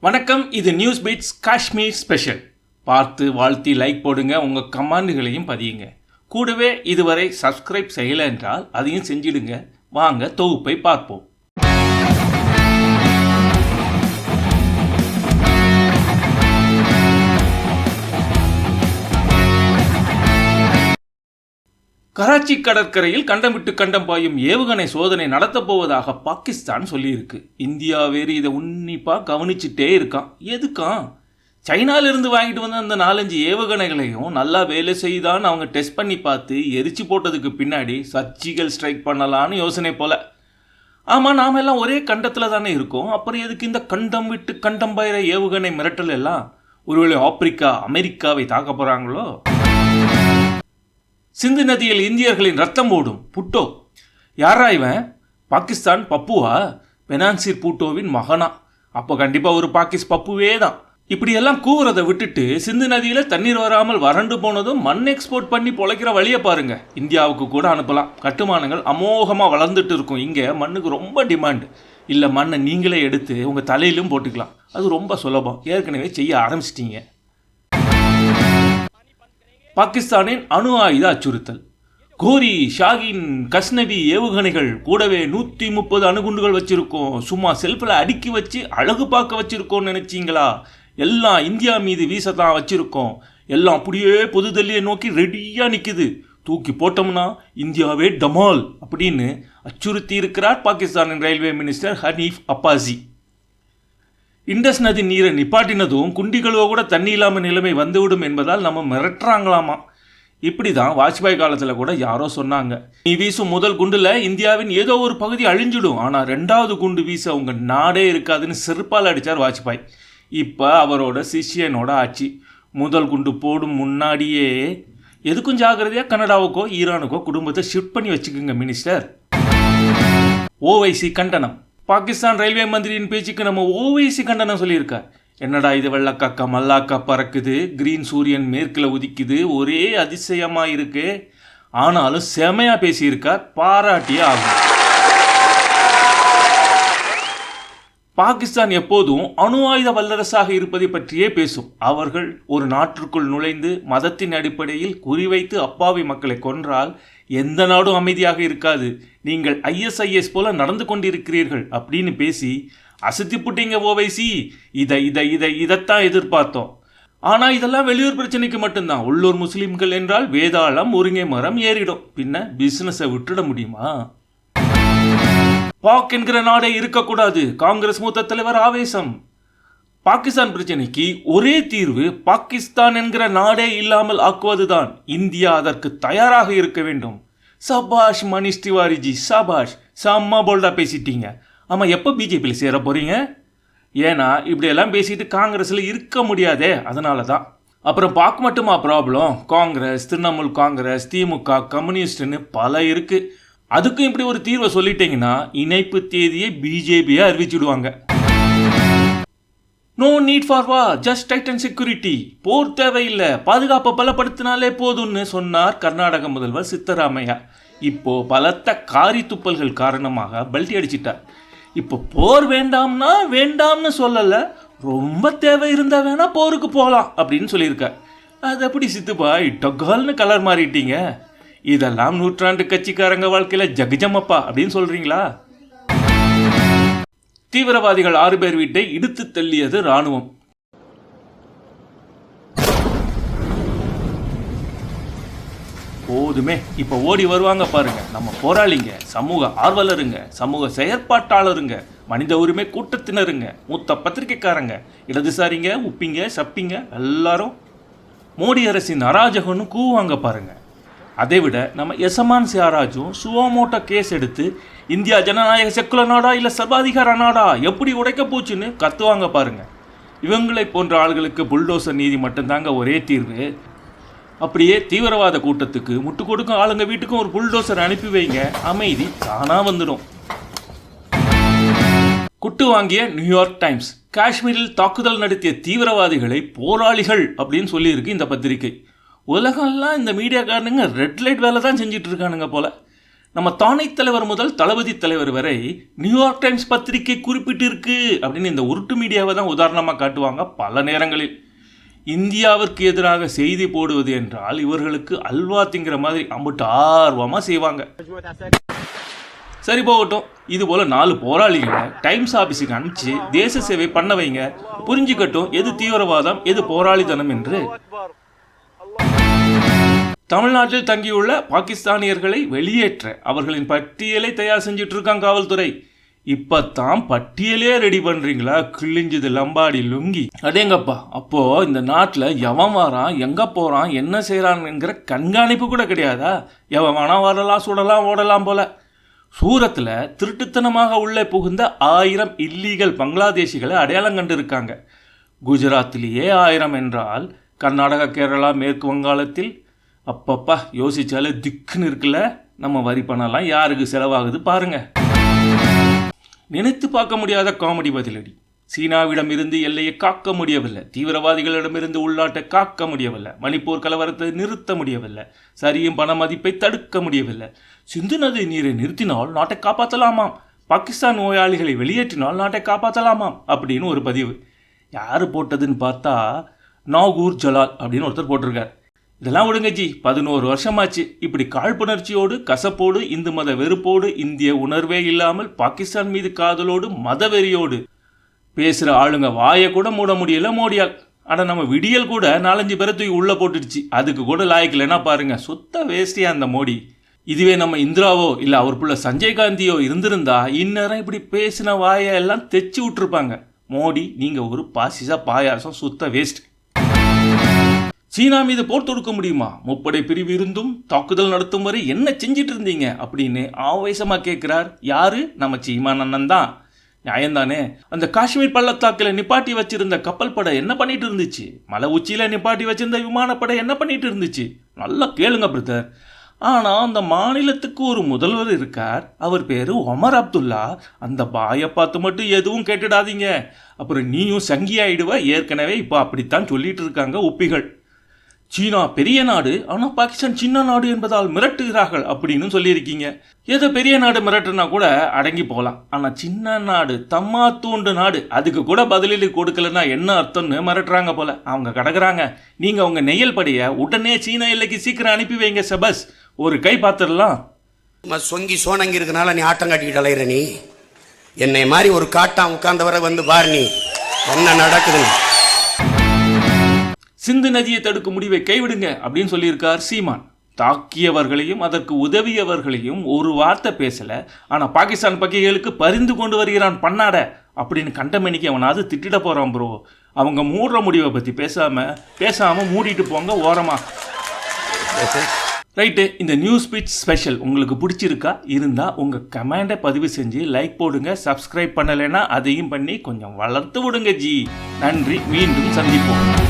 வணக்கம் இது news beads Kashmir special பார்த்து வாழ்த்தி லைக் போடுங்க உங்கள் கமாண்டுகளையும் பதியுங்க. கூடவே இதுவரை சப்ஸ்கிரைப் செய்யலை என்றால் அதையும் செஞ்சிடுங்க. வாங்க தொகுப்பை பார்ப்போம். கராச்சி கடற்கரையில் கண்டம் விட்டு கண்டம் பாயும் ஏவுகணை சோதனை நடத்தப் போவதாக பாகிஸ்தான் சொல்லியிருக்கு. இந்தியா வேறு இதை உன்னிப்பாக கவனிச்சுட்டே இருக்கான். எதுக்கான்? சைனாலிருந்து வாங்கிட்டு வந்த அந்த நாலஞ்சு ஏவுகணைகளையும் நல்லா வேலை செய்தான்னு அவங்க டெஸ்ட் பண்ணி பார்த்து எரிச்சு போட்டதுக்கு பின்னாடி சர்ஜிக்கல் ஸ்ட்ரைக் பண்ணலான்னு யோசனை போல. ஆமாம் நாம எல்லாம் ஒரே கண்டத்தில் தானே இருக்கோம். அப்புறம் எதுக்கு இந்த கண்டம் விட்டு கண்டம் பாயிற ஏவுகணை மிரட்டல் எல்லாம்? ஒருவேளை ஆப்பிரிக்கா அமெரிக்காவை தாக்க போகிறாங்களோ சிந்து நதியில் இந்தியர்களின் ரத்தம் ஓடும். புட்டோ. யாரா இவன்? பாகிஸ்தான் பப்புவா? பெனான்சிர் பூட்டோவின் மகனா? அப்போ கண்டிப்பாக ஒரு பாகிஸ் பப்புவே தான் இப்படியெல்லாம் கூவுறதை விட்டுட்டு சிந்து நதியில் தண்ணீர் வராமல் வறண்டு போனதும் மண் எக்ஸ்போர்ட் பண்ணி பொழைக்கிற வழியை பாருங்க. இந்தியாவுக்கு கூட அனுப்பலாம். கட்டுமானங்கள் அமோகமாக வளர்ந்துட்டு இருக்கும். இங்கே மண்ணுக்கு ரொம்ப டிமாண்ட் இல்லை மண்ணை நீங்களே எடுத்து உங்கள் தலையிலும் போட்டுக்கலாம். அது ரொம்ப சுலபம். ஏற்கனவே செய்ய ஆரம்பிச்சிட்டீங்க. பாகிஸ்தானின் அணு ஆயுத அச்சுறுத்தல். கோரி ஷாகின் கஸ்னவி ஏவுகணைகள் கூடவே நூற்றி முப்பது அணுகுண்டுகள் வச்சிருக்கோம். சும்மா செல்ஃபில் அடுக்கி வச்சு அழகு பார்க்க வச்சிருக்கோம்னு நினச்சிங்களா? எல்லாம் இந்தியா மீது வீசத்தான் வச்சிருக்கோம். எல்லாம் அப்படியே புதுதில்லியை நோக்கி ரெடியாக நிற்குது தூக்கி போட்டோம்னா இந்தியாவே டமால் அப்படின்னு அச்சுறுத்தி இருக்கிறார் பாகிஸ்தானின் railway minister Hanif Abbasi. Indus நதி நீரை நிப்பாட்டினதும் குண்டிகளோ கூட தண்ணி இல்லாமல் நிலைமை வந்துவிடும் என்பதால் நம்ம மிரட்டுறாங்களாமா? இப்படி தான் வாஜ்பாய் காலத்தில் கூட யாரோ சொன்னாங்க. நீ வீசும் முதல் குண்டில் இந்தியாவின் ஏதோ ஒரு பகுதி அழிஞ்சிடும். ஆனால் ரெண்டாவது குண்டு வீச உங்கள் நாடே இருக்காதுன்னு செருப்பால் அடித்தார் வாஜ்பாய். இப்போ அவரோட சிஷியனோட ஆட்சி. முதல் குண்டு போடும் முன்னாடியே எதுக்கும் ஜாகிரதையாக கனடாவுக்கோ ஈரானுக்கோ குடும்பத்தை ஷிஃப்ட் பண்ணி வச்சுக்கோங்க மினிஸ்டர். ஓவைசி கண்டனம். பாகிஸ்தான் ரயில்வே மந்திரியின் பேச்சுக்கு நம்ம ஓவைசி கண்டனம் சொல்லியிருக்கார். என்னடா இது வெள்ளக்காக்கா மல்லாக்கா பறக்குது கிரீன் சூரியன் மேற்கில் உதிக்குது ஒரே அதிசயமாக இருக்கு. ஆனாலும் செமையா பேசியிருக்கார் பாராட்டியே ஆகும். பாகிஸ்தான் எப்போதும் அணு ஆயுத வல்லரசாக இருப்பதை பற்றியே பேசும். அவர்கள் ஒரு நாட்டிற்குள் நுழைந்து மதத்தின் அடிப்படையில் குறிவைத்து அப்பாவி மக்களை கொன்றால் எந்த நாடும் அமைதியாக இருக்காது. நீங்கள் ஐஎஸ்ஐஎஸ் போல நடந்து கொண்டிருக்கிறீர்கள் அப்படின்னு பேசி அசத்தி புட்டிங்க ஓவைசி இதை இதை இதை இதைத்தான் எதிர்பார்த்தோம். ஆனால் இதெல்லாம் வெளியூர் பிரச்சனைக்கு மட்டும்தான். உள்ளூர் முஸ்லீம்கள் என்றால் வேதாளம் முருங்கை மரம் ஏறிடும். பின்ன பிஸ்னஸை விட்டுட முடியுமா? பாக் என்கிற நாடே இருக்கக்கூடாது. காங்கிரஸ் மூத்த தலைவர் ஆவேசம். பாகிஸ்தான் பிரச்சனைக்கு ஒரே தீர்வு பாகிஸ்தான் என்கிற நாடே இல்லாமல் ஆக்குவதுதான். இந்தியா அதற்கு தயாராக இருக்க வேண்டும். சபாஷ் மணிஷ் திவாரிஜி சபாஷ் செம்ம போல்டா பேசிட்டீங்க. ஆமாம் எப்போ பிஜேபியில் சேர போகிறீங்க ஏன்னா இப்படியெல்லாம் பேசிட்டு காங்கிரஸில் இருக்க முடியாதே அதனால தான் அப்புறம் பார்க்க மட்டுமா ப்ராப்ளம் காங்கிரஸ் திரிணாமுல் காங்கிரஸ் திமுக கம்யூனிஸ்ட்னு பல இருக்குது அதுக்கும் இப்படி ஒரு தீர்வை சொல்லிட்டீங்கன்னா இணைப்பு தேதியை பிஜேபியை அறிவிச்சுடுவாங்க. No need for war just tight and security போர் தேவையில்லை பாதுகாப்பை பலப்படுத்தினாலே போதும்னு சொன்னார் கர்நாடக முதல்வர் சித்தராமையா. இப்போ பலத்த காரி துப்பல்கள் காரணமாக பல்டி அடிச்சிட்டார். இப்போ போர் வேண்டாம்னா வேண்டாம்னு சொல்லலை ரொம்ப தேவை இருந்தால் வேணால் போருக்கு போகலாம் அப்படின்னு சொல்லியிருக்கார். அது எப்படி சித்துப்பாய் டொக்கால்னு கலர் மாறிட்டீங்க? இதெல்லாம் நூற்றாண்டு கட்சிக்காரங்க வாழ்க்கையில் ஜகஜமப்பா அப்படின்னு சொல்கிறீங்களா தீவிரவாதிகள் ஆறு பேர் வீட்டை இடித்து தள்ளியது ராணுவம் போதுமே இப்போ ஓடி வருவாங்க பாருங்க. நம்ம போராளிங்க சமூக ஆர்வலருங்க சமூக செயற்பாட்டாளருங்க மனித உரிமை கூட்டத்தினருங்க மூத்த பத்திரிகைக்காரங்க இடதுசாரிங்க உப்பிங்க சப்பிங்க எல்லாரும் மோடி அரசின் அராஜகம்னு கூவாங்க பாருங்க. அதை விட நம்ம எசமான் சியாராஜும் சுவோமோட்டோ கேஸ் எடுத்து இந்தியா ஜனநாயக செக்குலர் நாடா இல்லை சர்வாதிகார நாடா? எப்படி உடைக்க போச்சுன்னு கத்துவாங்க பாருங்க. இவங்களை போன்ற ஆள்களுக்கு புல்டோசர் நீதி மட்டும்தாங்க ஒரே தீர்வு. அப்படியே தீவிரவாத கூட்டத்துக்கு முட்டு கொடுக்கும் ஆளுங்க வீட்டுக்கும் ஒரு புல்டோசர் அனுப்பி வைங்க. அமைதி தானா வந்துடும். குட்டு வாங்கிய நியூயார்க் டைம்ஸ் காஷ்மீரில் தாக்குதல் நடத்திய தீவிரவாதிகளை போராளிகள் அப்படின்னு சொல்லியிருக்கு இந்த பத்திரிகை. உலகம்லாம் இந்த மீடியாக்காரனுங்க ரெட் லைட் வேலை தான் செஞ்சிட்டு இருக்கானுங்க போல. நம்ம தானை தலைவர் முதல் தளபதி தலைவர் வரை நியூயார்க் டைம்ஸ் பத்திரிகை குறிப்பிட்டிருக்கு அப்படின்னு இந்த உருட்டு மீடியாவை தான் உதாரணமாக காட்டுவாங்க பல நேரங்களில். இந்தியாவிற்கு எதிராக செய்தி போடுவது என்றால் இவர்களுக்கு அல்வா திங்கிற மாதிரி அம்புட்டு ஆர்வமாக செய்வாங்க. சரி போகட்டும். இது போல நாலு போராளிகளை டைம்ஸ் ஆஃபீஸுக்கு அனுப்பிச்சு தேச சேவை பண்ண வைங்க. புரிஞ்சுக்கட்டும். எது தீவிரவாதம் எது போராளித்தனம் என்று. தமிழ்நாட்டில் தங்கியுள்ள பாகிஸ்தானியர்களை வெளியேற்ற அவர்களின் பட்டியலை தயார் செஞ்சுட்டு இருக்காங்க காவல்துறை. இப்போத்தான் பட்டியலே ரெடி பண்ணுறீங்களா கிழிஞ்சது லம்பாடி லுங்கி. அதேங்கப்பா அப்போது இந்த நாட்டில் எவன் வாரான் எங்கே போகிறான் என்ன செய்கிறான்ங்கிற கண்காணிப்பு கூட கிடையாதா? எவன் வேணா வரலாம் சுடலாம் ஓடலாம் போல. சூரத்தில் திருட்டுத்தனமாக உள்ளே புகுந்த ஆயிரம் இல்லீகல் பங்களாதேஷிகளை அடையாளம் கண்டிருக்காங்க. குஜராத்திலேயே ஆயிரம் என்றால் கர்நாடகா கேரளா மேற்கு வங்காளத்தில் அப்பப்பா யோசிச்சாலே திக்குன்னு இருக்குல்ல? நம்ம வரி பணம்லாம் யாருக்கு செலவாகுது பாருங்க. நினைத்து பார்க்க முடியாத காமெடி பதிலடி. சீனாவிடம் இருந்து எல்லையை காக்க முடியவில்லை. தீவிரவாதிகளிடமிருந்து உள்நாட்டை காக்க முடியவில்லை. மணிப்பூர் கலவரத்தை நிறுத்த முடியவில்லை. சரியும் பண மதிப்பை தடுக்க முடியவில்லை. சிந்து நதி நீரை நிறுத்தினால் நாட்டை காப்பாற்றலாமாம்? பாகிஸ்தான் நோயாளிகளை வெளியேற்றினால் நாட்டை காப்பாற்றலாமாம்? அப்படின்னு ஒரு பதிவு. யார் போட்டதுன்னு பார்த்தா நாகூர் ஜலால் அப்படின்னு ஒருத்தர் போட்டிருக்கார். இதெல்லாம் விடுங்க ஜி. பதினோரு வருஷமாச்சு. இப்படி காழ்ப்புணர்ச்சியோடு கசப்போடு இந்து மத வெறுப்போடு இந்திய உணர்வே இல்லாமல் பாகிஸ்தான் மீது காதலோடு மத வெறியோடு பேசுகிற ஆளுங்க வாயை கூட மூட முடியல மோடியால். ஆனால் நம்ம விடியல் கூட நாலஞ்சு பேரை தூக்கி உள்ளே போட்டுடுச்சு. அதுக்கு கூட லாய்க்கலைன்னா பாருங்க சுத்த வேஸ்டியா அந்த மோடி. இதுவே நம்ம இந்திராவோ இல்லை அவர் புள்ள சஞ்சய் காந்தியோ இருந்திருந்தா இந்நேரம் இப்படி பேசின வாயை எல்லாம் விட்டுருப்பாங்க. மோடி நீங்கள் ஒரு பாசிசா பாயாசம் சுத்த வேஸ்ட் சீனா மீது போர் தொடுக்க முடியுமா? முப்படை பிரிவு இருந்தும் தாக்குதல் நடத்தும் வரை என்ன செஞ்சிட்டு இருந்தீங்க? அப்படின்னு ஆவேசமாக கேட்குறார். யாரு? நம்ம சீமான் அண்ணன் தான். நியாயம்தானே? அந்த காஷ்மீர் பள்ளத்தாக்கில் நிப்பாட்டி வச்சிருந்த கப்பல் படை என்ன பண்ணிட்டு இருந்துச்சு? மலை உச்சியில் நிப்பாட்டி வச்சிருந்த விமானப்படை என்ன பண்ணிட்டு இருந்துச்சு? நல்லா கேளுங்க பிரதர் ஆனால் அந்த மாநிலத்துக்கு ஒரு முதல்வர் இருக்கார். அவர் பேர் ஒமர் அப்துல்லா. அந்த பாயை பார்த்து மட்டும் எதுவும் கேட்டுடாதீங்க. அப்புறம் நீயும் சங்கி ஆயிடுவ ஏற்கனவே இப்போ அப்படித்தான் சொல்லிட்டு இருக்காங்க உப்பிகள். சீனா பெரிய நாடு ஆனால் பாகிஸ்தான் சின்ன நாடு என்பதால் மிரட்டுகிறார்கள் அப்படின்னு சொல்லியிருக்கீங்க. ஏதோ பெரிய நாடு மிரட்டுனா கூட அடங்கி போகலாம். ஆனால் சின்ன நாடு தம்மா தூண்டு நாடு அதுக்கு கூட பதிலீடு கொடுக்கலன்னா என்ன அர்த்தம்னு மிரட்டுறாங்க போல. அவங்க கிடக்குறாங்க நீங்கள் உங்கள் நெய்யல் படியை உடனே சீனா எல்லைக்கு சீக்கிரம் அனுப்பி வைங்க சபஸ் ஒரு கை பார்த்துடலாம். சொங்கி சோனங்கி இருக்கனால நீ ஆட்டம் காட்டிக்கிட்டு அலையிற நீ. என்னை மாதிரி ஒரு காட்டான் உட்கார்ந்தவரை வந்து பார் நீ. என்ன நடக்குதுன்னு. சிந்து நதியை தடுக்கும் முடிவை கைவிடுங்க அப்படின்னு சொல்லியிருக்கார் சீமான். தாக்கியவர்களையும் அதற்கு உதவியவர்களையும் ஒரு வார்த்தை பேசல. ஆனால் பாகிஸ்தான் பக்கிகளுக்கு பரிந்து கொண்டு வருகிறான் பண்ணாட அப்படின்னு கண்டமணிக்கு அவனாவது திட்டிட போகிறான் ப்ரோ அவங்க மூடுற முடிவை பற்றி பேசாமல் பேசாமல் மூடிட்டு போங்க ஓரமாக ரைட்டு இந்த நியூஸ் பீச் ஸ்பெஷல் உங்களுக்கு பிடிச்சிருக்கா? இருந்தால் உங்கள் கமெண்டை பதிவு செஞ்சு லைக் போடுங்க சப்ஸ்கிரைப் பண்ணலைன்னா அதையும் பண்ணி கொஞ்சம் வளர்த்து விடுங்க ஜி. நன்றி மீண்டும் சந்திப்போம்.